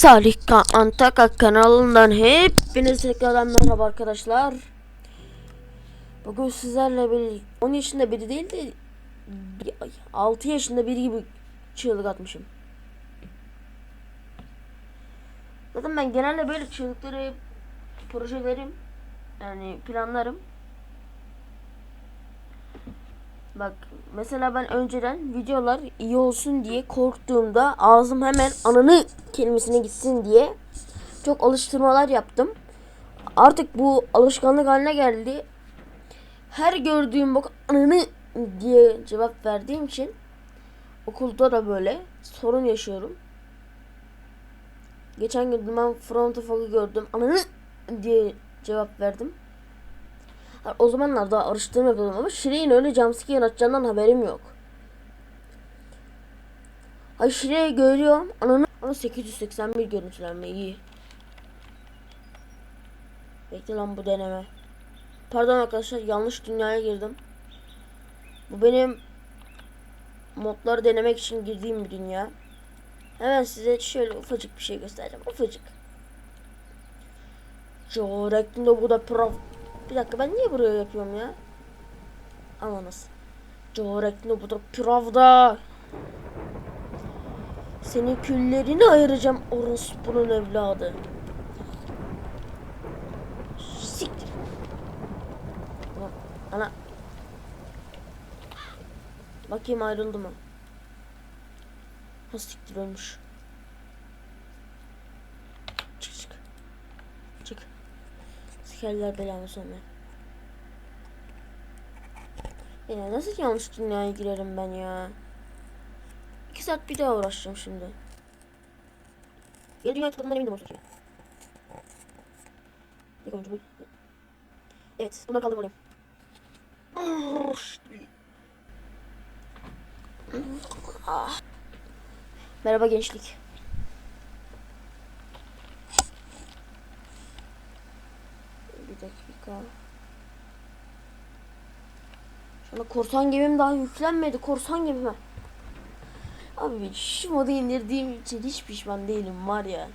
Salih Ka kanalından hepinize tekrardan merhaba arkadaşlar. Bugün sizlerle bir 10 yaşında biri değil de 6 yaşında biri gibi çığlık atmışım. Zaten ben genelde böyle çığlıkları projelerim yani planlarım. Bak mesela ben önceden videolar iyi olsun diye korktuğumda ağzım hemen ananı kelimesine gitsin diye çok alıştırmalar yaptım. Artık bu alışkanlık haline geldi. Her gördüğüm bak ananı diye cevap verdiğim için okulda da böyle sorun yaşıyorum. Geçen gün ben front of gördüm. Ananı diye cevap verdim. O zamanlar daha araştırma yapıyordum ama Shrek'in öyle jumpscare atacağından haberim yok. Ay Shrek'i görüyorum. Ananı ama 881 görüntülenme iyi. Bekle lan bu deneme. Pardon arkadaşlar yanlış dünyaya girdim. Bu benim modları denemek için girdiğim bir dünya. Hemen size şöyle ufacık bir şey göstereceğim. Ufacık. Çorekli bu da prof. Bir dakika ben niye buraya yapıyorum ya? Ananas. Çorekli bu da pravda. Senin küllerini ayıracağım orospunun evladı. Siktir. Ana. Bakayım ayrıldı mı? Ha siktir ölmüş. Sikerler belamı sonra. Ya nasıl yanlış dünyaya girerim ben ya? İki saat bir daha uğraşacağım şimdi. Yeni dünya tıkladığımdan emindim olsun ki. Ne konucu bu? Evet, bunları kaldırmalıyım. Ah. Merhaba gençlik. Bir dakika. Şu anda korsan gemim daha yüklenmedi. Korsan gemime. Abi şu modu indirdiğim için hiç pişman değilim var ya.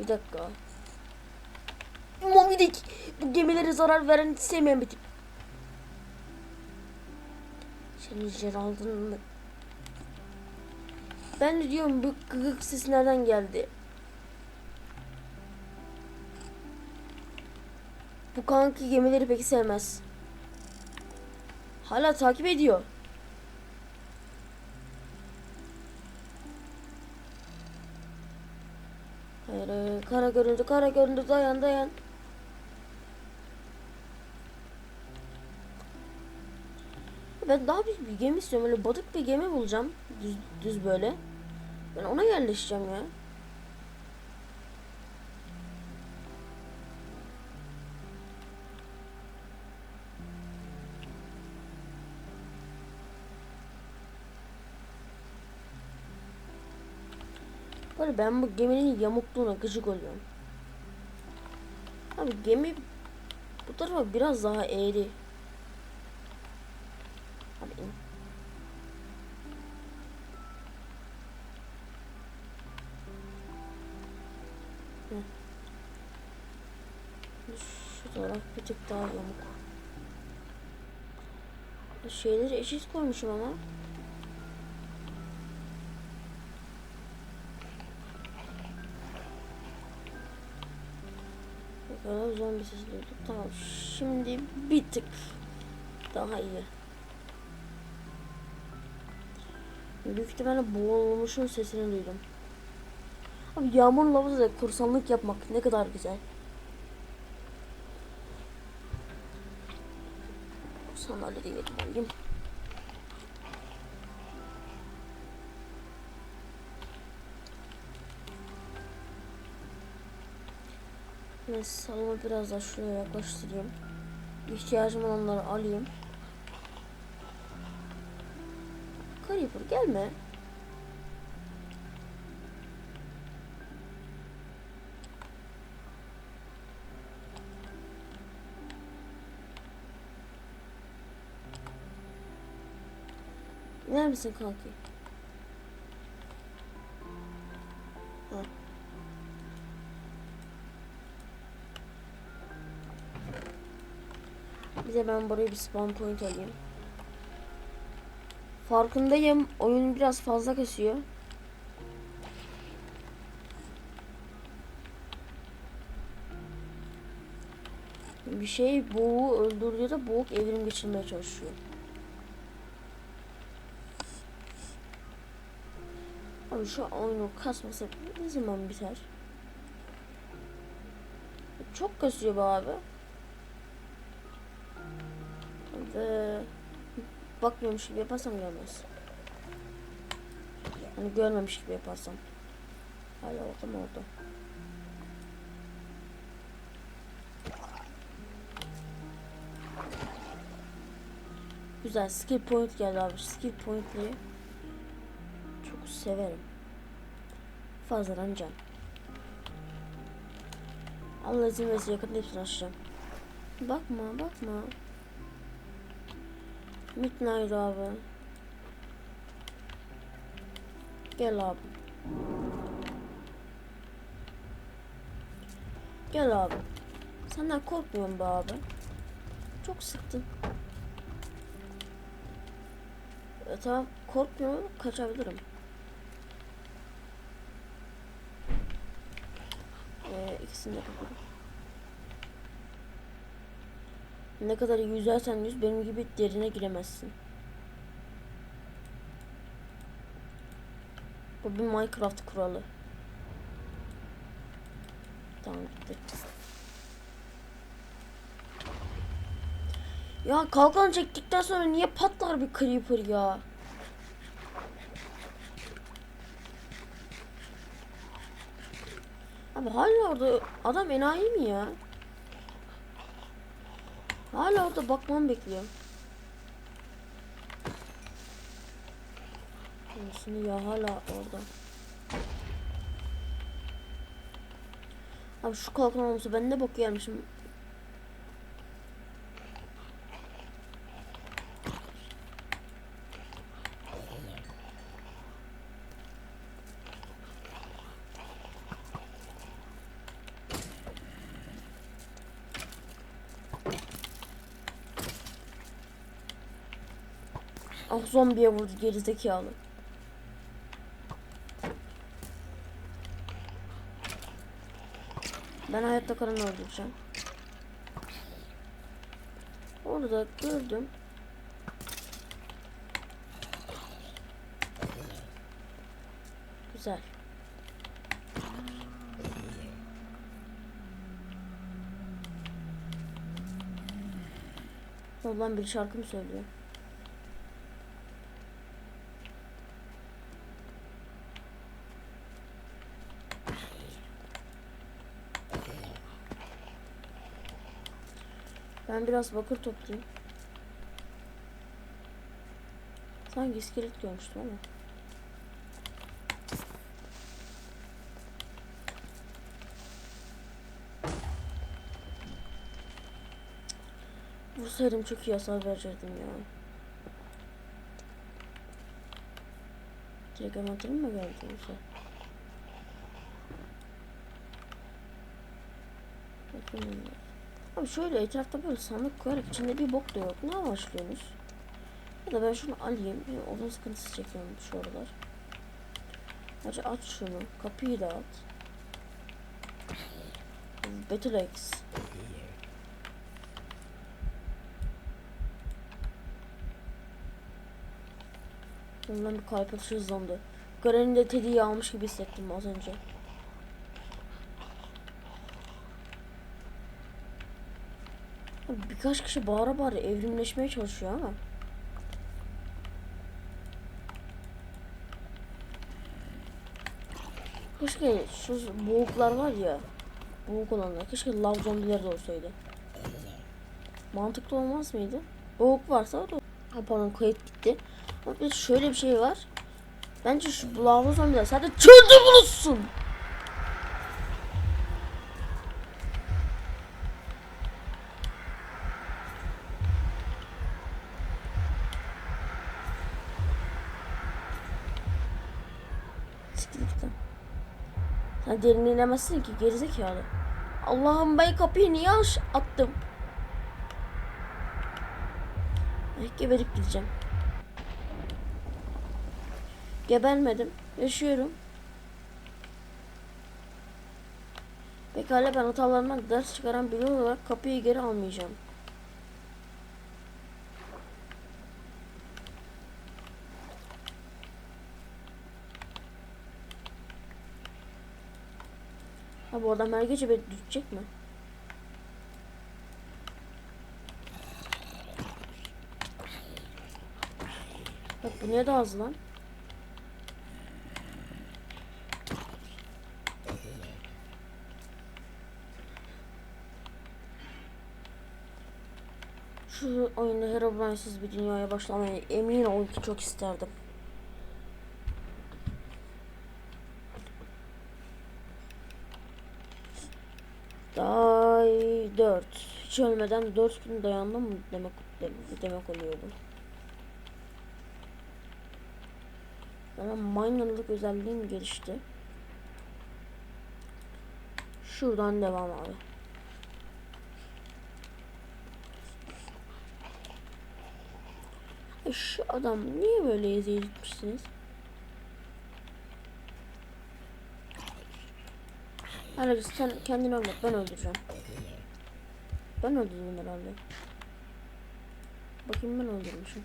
Bir dakika. Moby Dick. Bu gemilere zarar veren sevmeyen bir tip. Senin Gerald'ın? Ben de diyorum bu gıgık ses nereden geldi? Bu kanki gemileri peki sevmez. Hala takip ediyor. Hayır, kara göründü, kara göründü, dayan, dayan. Ben daha büyük bir gemi istiyorum. Öyle batık bir gemi bulacağım. Düz, düz böyle. Ben ona yerleşeceğim ya. Böyle ben bu geminin yamukluğuna gıcık oluyorum. Abi gemi bu tarafa biraz daha eğri. Şu taraf bir tık daha yamuk. Şeyleri eşit koymuşum ama. Bakalım zombi sesi duyduk. Tamam şimdi bir tık daha iyi. Büyük ihtimalle boğulmuşun sesini duydum. Abi yağmur lavada da kursanlık yapmak ne kadar güzel. Sandalye de getirmeliyim. Ben salonu biraz daha şuraya yaklaştırayım. İhtiyacım olanları alayım. Creeper gelme. Misin kanki? Bir de ben buraya bir spawn point alayım. Farkındayım. Oyun biraz fazla kasıyor. Bir şey boğu öldürüyor da boğuk evrim geçirmeye çalışıyor. Abi şu oyunu kasmasa ne zaman biter? Çok kasıyor be abi. Ve bakmıyormuş gibi yaparsam görmez. Hani görmemiş gibi yaparsam. Hala orada mı orada? Güzel skill point geldi abi. Skill point'leri çok severim. Fazladan can. Allah izin verirse yakında hepsini açacağım. Bakma bakma. Midnight abi. Gel abi. Gel abi. Senden korkmuyorum be abi. Çok sıktın. E, tamam korkmuyorum kaçabilirim. E, ikisini de. Ne kadar yüzersen yüz benim gibi derine giremezsin. Bu bir Minecraft kuralı. Tamam gitti. Ya kalkan çektikten sonra niye patlar bir creeper ya? Abi hala orada adam enayi mi ya? Hala orada bakmam bekliyor. Anasını ya hala orada. Abi şu kalkan olmasa ben ne bok yermişim. Zombiye vurdu gerizekalı. Ben hayatta kalanı öldüreceğim. Orada gördüm. Güzel. Ulan bir şarkı mı söylüyor? Ben biraz bakır toplayayım. Sanki iskelet görmüştüm ama. Vursaydım çok iyi hasar verecektim ya. Direkt envanterim mi geldi yoksa? Bakın. Abi şöyle etrafta böyle sandık koyarak içinde bir bok da yok. Ne amaçlıyorsunuz? Ya da ben şunu alayım. Bir odun sıkıntısı çekiyorum şu aralar. Hadi aç şunu. Kapıyı da at. Battle X. Ondan bir kalp atışı hızlandı. Garen'in de Teddy'yi almış gibi hissettim az önce. Birkaç kişi bağıra bağıra evrimleşmeye çalışıyor ama. Keşke şu boğuklar var ya. Boğuk olanlar. Keşke lav zombileri de olsaydı. Mantıklı olmaz mıydı? Boğuk varsa o da. Ha pardon kayıt gitti. Ama bir şöyle bir şey var. Bence şu lav zombiler sadece çölde bulunsun. İnemezsin ki gerizekalı. Allah'ım ben kapıyı niye aş attım? Eh, geberip gideceğim. Gebermedim. Yaşıyorum. Pekala ben hatalarımdan ders çıkaran biri olarak kapıyı geri almayacağım. Bu adam her gece beni düşecek mi? Bak bu niye daha hızlı lan? Şu oyunda Herobrine'siz bir dünyaya başlamayı emin ol ki çok isterdim. Day 4. Hiç ölmeden 4 gün dayandım mı demek demek oluyordu. Bana minerlık özelliğim gelişti. Şuradan devam abi. Şu adam niye böyle eziyet Herhalde sen kendini öldür ben öldüreceğim. Ben öldürdüm herhalde. Bakayım ben öldürmüşüm.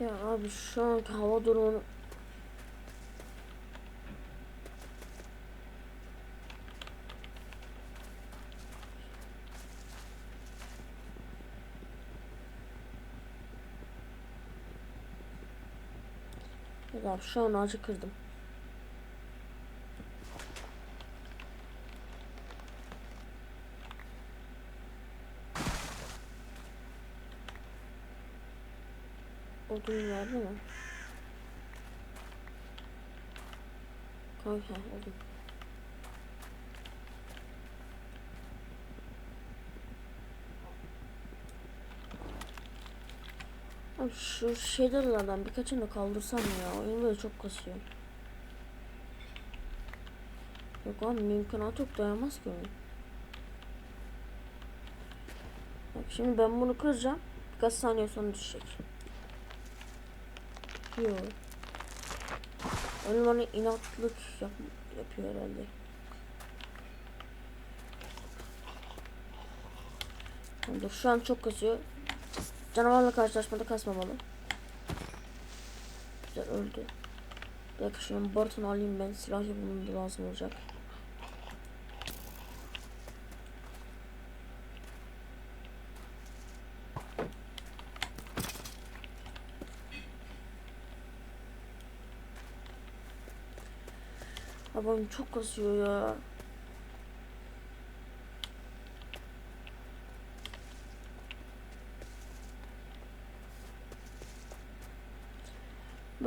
Ya abi şu anki hava durumu Ya şu an ağacı kırdım. Odun var değil mi? Kanka odun. Şu şeylerden birkaçını kaldırsam ya. Oyun böyle çok kasıyor. Yok abi mümkünatı yok dayanmaz ki oyun. Bak şimdi ben bunu kıracağım. Birkaç saniye sonra düşecek. Yok. Oyun bana inatlık yap yapıyor herhalde. Dur şu an çok kasıyor. Canavarla karşılaşmada kasmamalı. Güzel öldü. Bir dakika şunun barutunu alayım ben. Silah yapımında lazım olacak. Babam çok kasıyor ya.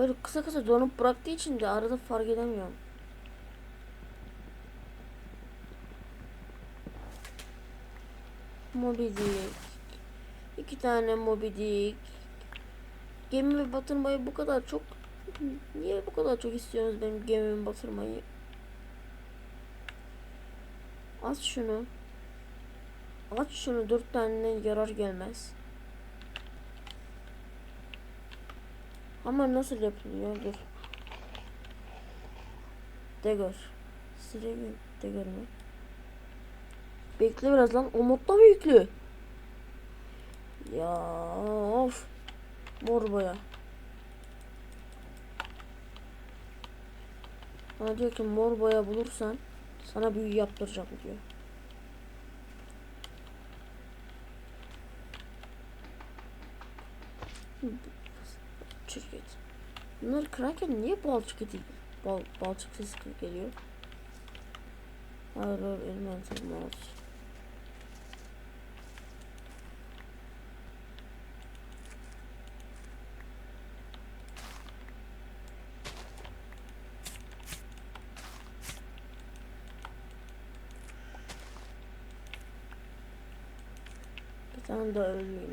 Böyle kısa kısa donup bıraktığı için de arada fark edemiyorum. Moby Dick. İki tane Moby Dick. Gemi ve batırmayı bu kadar çok niye bu kadar çok istiyorsunuz benim gemimi batırmayı? Aç şunu. Aç şunu dört tane yarar gelmez. Ama nasıl yapılıyor? Dur. Dagger. Sıraya Dagger mı? Bekle biraz lan. O modda mı yüklü? Ya of. Mor boya. Bana diyor ki mor boya bulursan sana büyü yaptıracağım diyor. Bunları kırarken niye balçık edeyim? Bal, balçık sesi geliyor. Hayır hayır inventory mouse. Bir tane daha ölmeyeyim.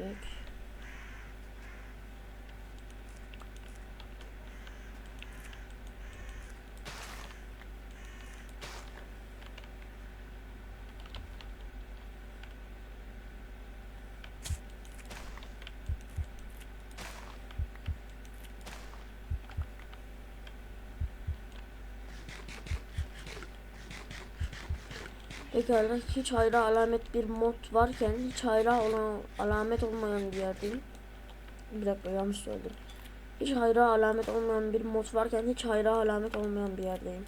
Pekala hiç hayra alamet bir mod varken hiç hayra olan alamet olmayan bir yerdeyim. Bir dakika yanlış söyledim. Hiç hayra alamet olmayan bir mod varken hiç hayra alamet olmayan bir yerdeyim.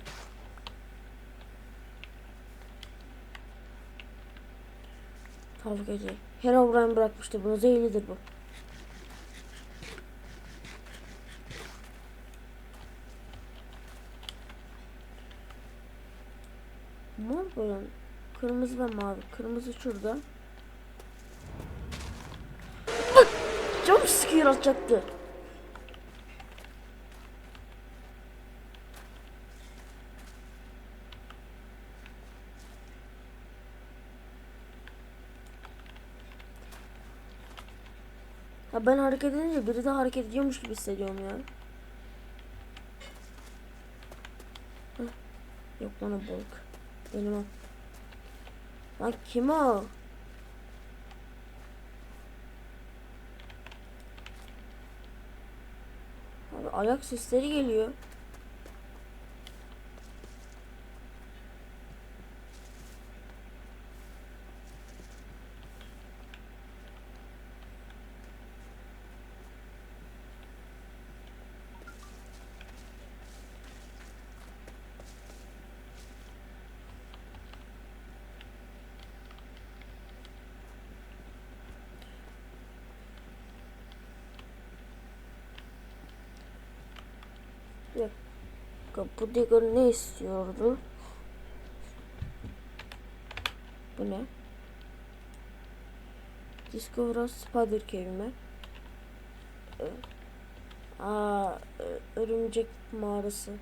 Tavukacı. Herobrine bırakmıştır bunu. Zehirlidir bu. Mor böyle. Kırmızı ve mavi. Kırmızı şurada. Jump scare atacaktı. Ya ben hareket edince biri de hareket ediyormuş gibi hissediyorum ya. Yok lan o balık. Benim o. Lan kim o? Abi ayak sesleri geliyor. Bir dakika, Bu Digger ne istiyordu? Bu ne? Discover Spider Cave mi? Ee, Aa, ö- örümcek mağarası.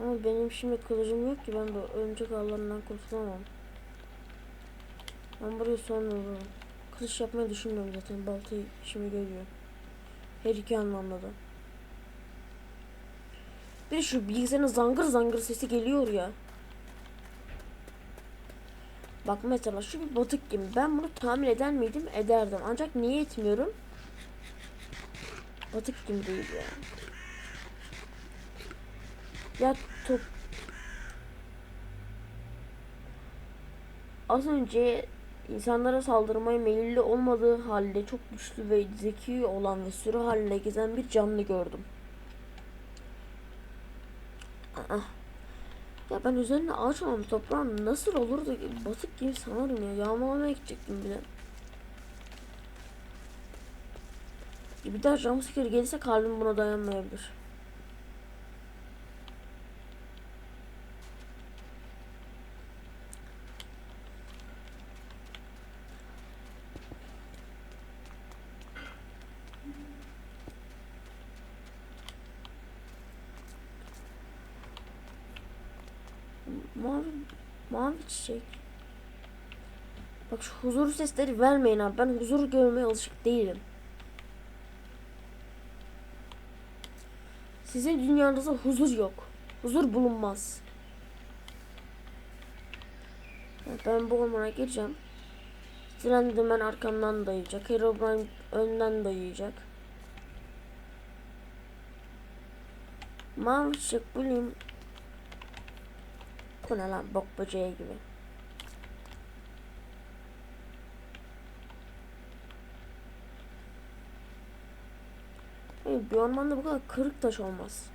Ama benim şimdi kılıcım yok ki ben bu örümcek ağlarından kurtulamam. Ben burayı sonra vururum. Kılıç yapmayı düşünmüyorum zaten. Baltayı işime görüyor. Her iki anlamda da. Bir şu bilgisayarın zangır zangır sesi geliyor ya. Bak mesela şu bir batık gibi. Ben bunu tamir eder miydim? Ederdim. Ancak niye etmiyorum? Batık gibi değil ya. Ya top... Az önce insanlara saldırmaya meyilli olmadığı halde çok güçlü ve zeki olan ve sürü halinde gezen bir canlı gördüm. Aa. Ya ben üzerine ağaç olan toprağın nasıl olur da batık gibi sanırım ya. Yağmalamaya gidecektim bile. Bir daha jumpscare gelirse kalbim buna dayanmayabilir. Mavi, mavi çiçek. Bak şu huzur sesleri vermeyin abi. Ben huzur görmeye alışık değilim. Sizin dünyanızda huzur yok. Huzur bulunmaz. Ben bu ormana gireceğim. Slenderman arkamdan dayayacak. Herobrine önden dayayacak. Mavi çiçek bulayım. Bu ne lan bok böceği gibi. Bir ormanda bu kadar kırık taş olmaz.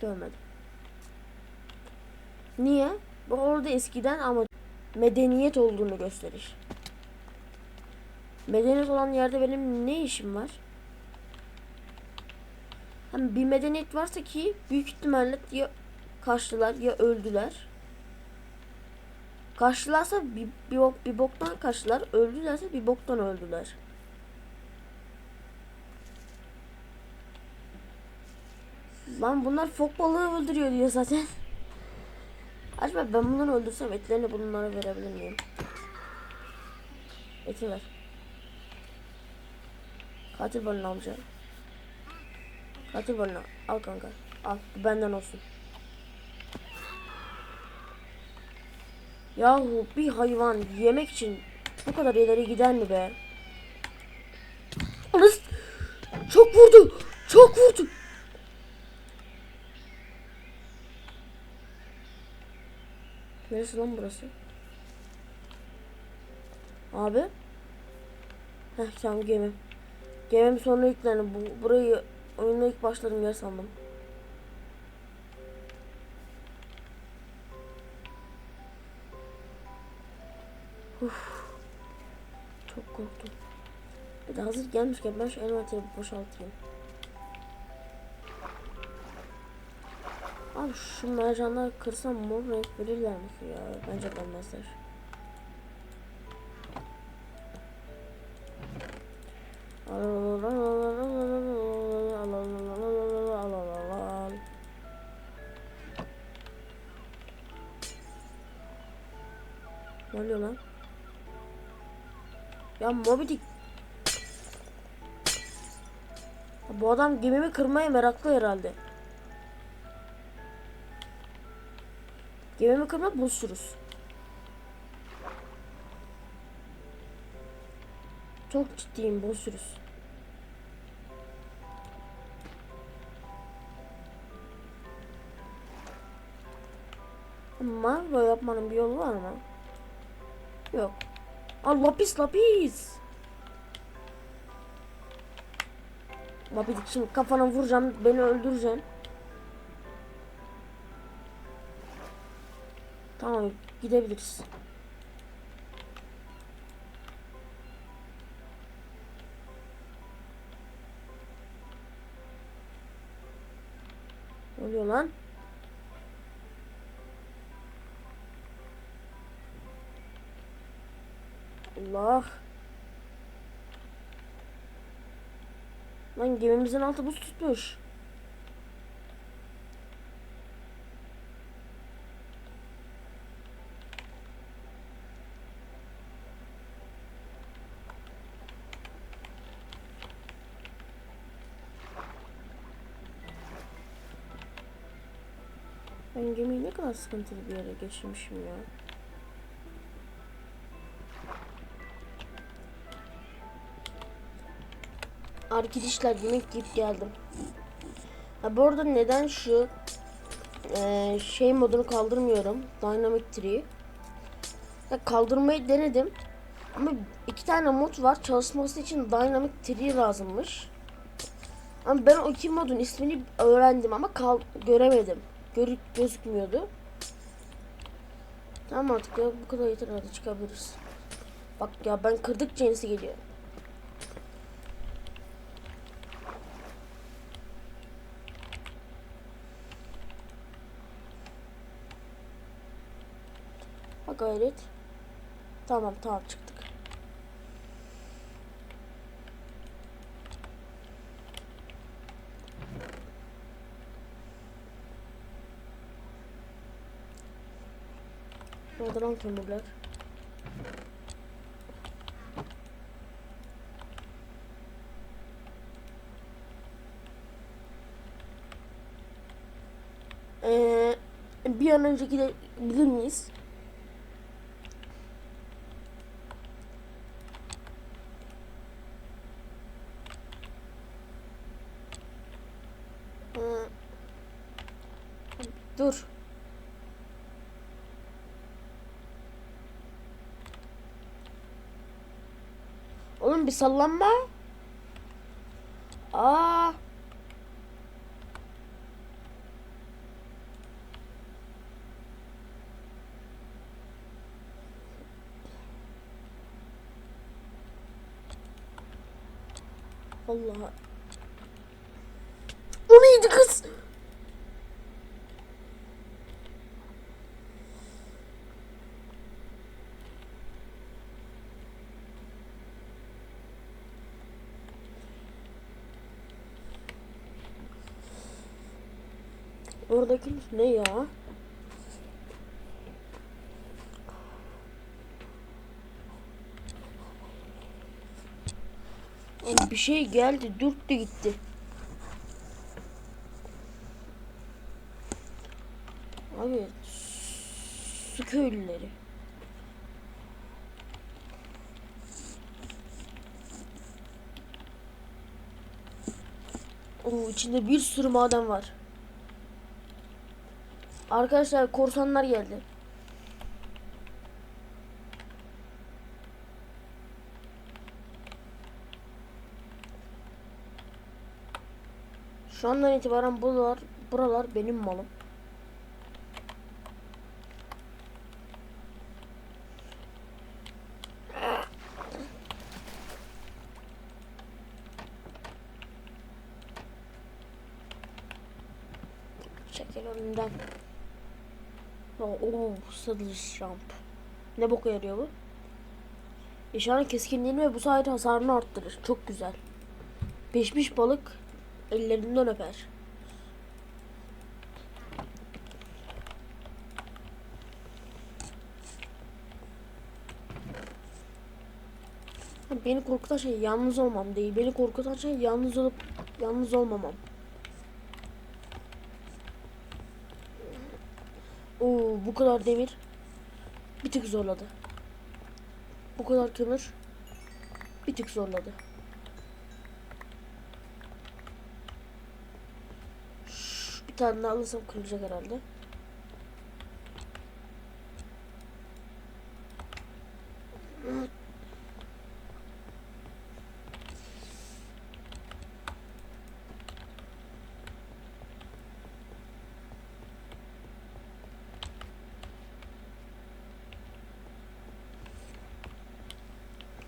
Görmedim. Niye? Bu orada eskiden ama medeniyet olduğunu gösterir. Medeniyet olan yerde benim ne işim var? Hem bir medeniyet varsa ki büyük ihtimalle kaçtılar ya öldüler. Kaçtılarsa bir, bir, bok, bir boktan kaçtılar. Öldülerse bir boktan öldüler. Lan bunlar fok balığı öldürüyor diyor zaten. Acaba ben bunları öldürsem etlerini bunlara verebilir miyim? Eti ver. Katil balını alacağım. Katil balını al. al kanka. Al bu benden olsun. Yahu bir hayvan yemek için bu kadar ileri gider mi be? Anız çok vurdu. Çok vurdu. Neresi lan burası? Abi. Heh tamam gemim. Gemim sonra yüklendi. Bu, burayı oyunda ilk başladığım yer sandım. Korktum. Bir de hazır gelmişken ben şu envanteri boşaltayım. Abi şu mercanlar kırsam mor renk verirler mi ki ya? Bence vermezler. Ne oluyor lan? Ya Moby Dick. Bu adam gemimi kırmaya meraklı herhalde. Gemimi kırma bozuşuruz. Çok ciddiyim bozuşuruz. Ama böyle yapmanın bir yolu var mı? Yok. Aa lapis lapis. Lapis şimdi kafana vuracağım beni öldüreceksin. Tamam gidebiliriz. Oluyor lan? Allah. Lan gemimizin altı buz tutmuş. Ben gemiyi ne kadar sıkıntılı bir yere geçirmişim ya. Arkadaşlar yemek yiyip geldim. Ha, bu arada neden şu e, şey modunu kaldırmıyorum. Dynamic Tree. Ya kaldırmayı denedim. Ama iki tane mod var. Çalışması için Dynamic Tree lazımmış. Ama ben o iki modun ismini öğrendim ama kal göremedim. Görü gözükmüyordu. Tamam artık ya bu kadar yeter hadi çıkabiliriz. Bak ya ben kırdıkça yenisi geliyor. Gayret. Tamam tamam çıktık. Nerede lan kömürler? Ee, bir an önce gidebilir miyiz? Ee, dur. Oğlum bir sallanma. Aa. Allah. Oradaki ne ya? Bir şey geldi, dürttü gitti. Abi su köylüleri. Oo içinde bir sürü maden var. Arkadaşlar korsanlar geldi. Şu andan itibaren buralar, buralar benim malım. Çekil önümden. Oo, saddle jump. Ne boka yarıyor bu? Eşyanın keskinliğini ve bu sayede hasarını arttırır. Çok güzel. Pişmiş balık ellerinden öper. Beni korkutan şey yalnız olmam değil. Beni korkutan şey yalnız olup yalnız olmamam. Oo, bu kadar demir bir tık zorladı. Bu kadar kömür bir tık zorladı. Şş, Bir tane alırsam kırılacak herhalde.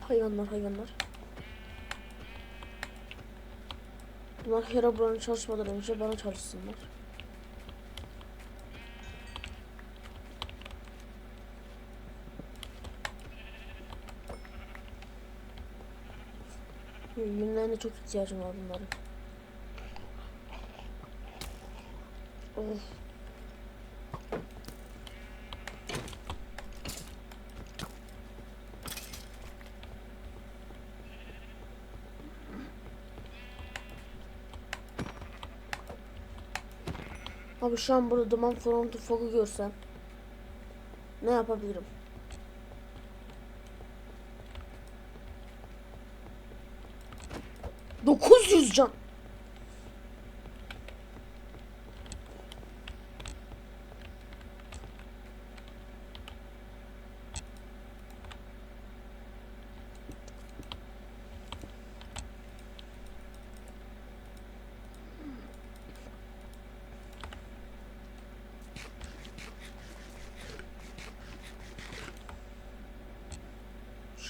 Hayvanlar hayvanlar. Bunlar Herobrine'e çalışmadan önce bana çalışsınlar. Yünlerine çok ihtiyacım var bunların. Of. Abi şu an burada duman frontu foku görsem ne yapabilirim? Dokuz yüz can.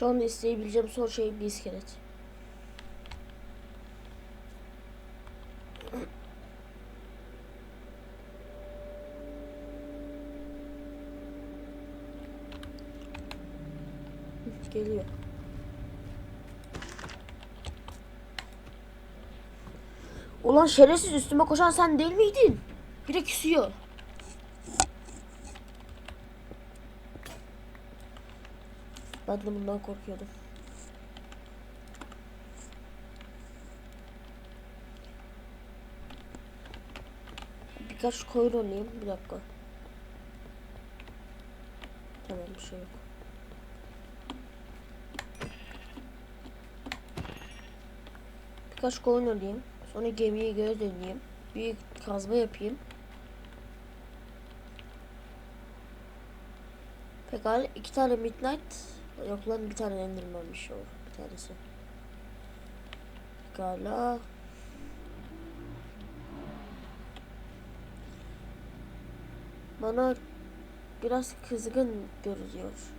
Şu anda isteyebileceğim son şey bir iskelet. Geliyor. Ulan şerefsiz üstüme koşan sen değil miydin? Bir de küsüyor. Ben de bundan korkuyordum. Birkaç koyun olayım. Bir dakika. Tamam bir şey yok. Birkaç koyun olayım. Sonra gemiye göz döneyim. Bir kazma yapayım. Pekala iki tane midnight yok lan bir tane endermanmış o bir tanesi. Pekala. Bana biraz kızgın görünüyor.